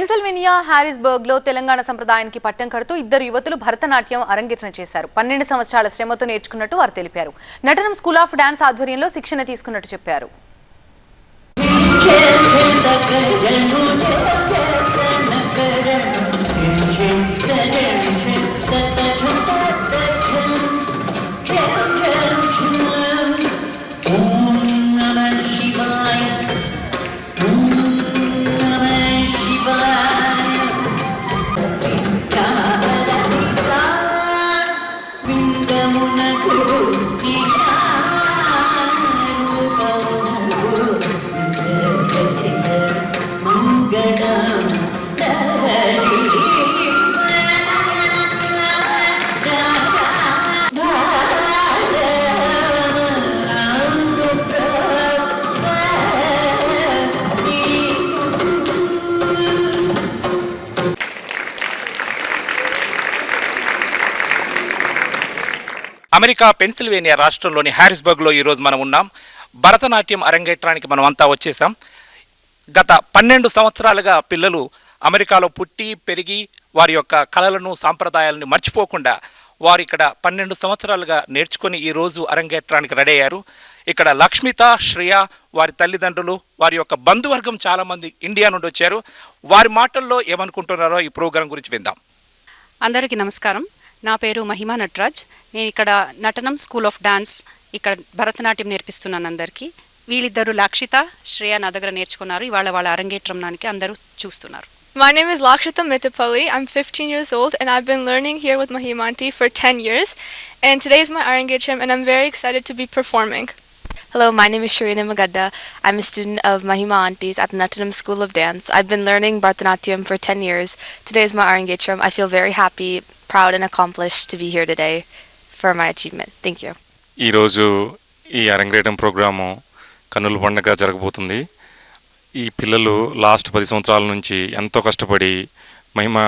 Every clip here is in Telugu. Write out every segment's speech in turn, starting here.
పెన్సిల్వేనియా హ్యారిస్బర్గ్లో తెలంగాణ సంప్రదాయానికి పట్టం కడుతూ ఇద్దరు యువతులు భరతనాట్యం అరంగేట్రం చేశారు. పన్నెండు సంవత్సరాల శ్రమతో నేర్చుకున్నట్టు వారు తెలిపారు. నటనం స్కూల్ ఆఫ్ డాన్స్ ఆధ్వర్యంలో శిక్షణ తీసుకున్నట్టు చెప్పారు. అమెరికా పెన్సిల్వేనియా రాష్ట్రంలోని హ్యారిస్బర్గ్లో ఈరోజు మనం ఉన్నాం. భరతనాట్యం అరంగేట్రానికి మనం అంతా వచ్చేసాం. గత పన్నెండు సంవత్సరాలుగా పిల్లలు అమెరికాలో పుట్టి పెరిగి వారి యొక్క కళలను సాంప్రదాయాలను మర్చిపోకుండా వారు ఇక్కడ పన్నెండు సంవత్సరాలుగా నేర్చుకొని ఈరోజు అరంగేట్రానికి రెడీ అయ్యారు. ఇక్కడ లక్ష్మిత శ్రేయ వారి తల్లిదండ్రులు వారి యొక్క బంధువర్గం చాలామంది ఇండియా నుండి వచ్చారు. వారి మాటల్లో ఏమనుకుంటున్నారో ఈ ప్రోగ్రాం గురించి విందాం. అందరికీ నమస్కారం. నా పేరు మహిమా నటరాజ్ నేను ఇక్కడ నటనం స్కూల్ ఆఫ్ డాన్స్ ఇక్కడ భరతనాట్యం నేర్పిస్తున్నాను అందరికీ వీళ్ళిద్దరు లాక్షిత శ్రేయ నా దగ్గర నేర్చుకున్నారు ఇవాళ వాళ్ళ అరంగేట్రంనానికి అందరూ చూస్తున్నారు My name is Lakshita Mittapalli. I'm 15 years old and I've been learning here with Mahimanti for 10 years. And today is my Arangacham and I'm very excited to be performing. Hello, my name is Sharina Magadda. I'm a student of Mahima Aunties at the Nattanam School of Dance. I've been learning Bharatanatyam for 10 years. Today is my Arangetram. I feel very happy, proud, and accomplished to be here today for my achievement. Thank you. ఈరోజు ఈ అరంగేటం ప్రోగ్రాము కన్నుల పండుగ జరగబోతుంది. ఈ పిల్లలు లాస్ట్ పది సంవత్సరాల నుంచి ఎంతో కష్టపడి మహిమ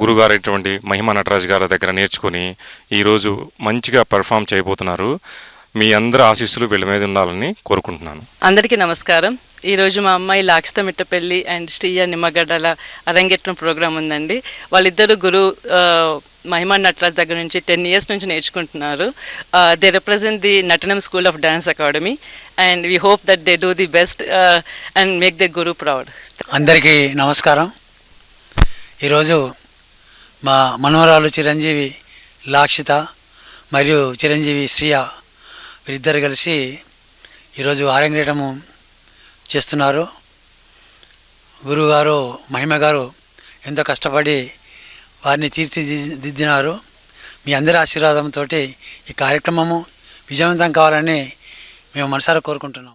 గురుగారు అయినటువంటి మహిమ నటరాజు గారి దగ్గర నేర్చుకొని ఈరోజు మంచిగా పెర్ఫామ్ చేయబోతున్నారు. మీ అందరి ఆశీస్సులు వీళ్ళ మీద ఉండాలని కోరుకుంటున్నాను. అందరికీ నమస్కారం. ఈరోజు మా అమ్మాయి లాక్షిత మిట్టపల్లి అండ్ శ్రీయ నిమ్మగడ్డల అరంగేట్రం ప్రోగ్రాం ఉందండి. వాళ్ళిద్దరు గురు మహిమా నటరాజ్ దగ్గర నుంచి టెన్ ఇయర్స్ నుంచి నేర్చుకుంటున్నారు. They represent the Natanam school of dance academy and we hope that they do the best and make the guru proud అందరికీ నమస్కారం. ఈరోజు మా మనవరాలు చిరంజీవి లాక్షిత మరియు చిరంజీవి శ్రియ వీరిద్దరు కలిసి ఈరోజు ఆరంగేటము చేస్తున్నారు. గురువుగారు మహిమ గారు ఎంతో కష్టపడి వారిని తీర్చిదిద్దినారు. మీ అందరి ఆశీర్వాదంతో ఈ కార్యక్రమము విజయవంతం కావాలని మేము మనసారా కోరుకుంటున్నాం.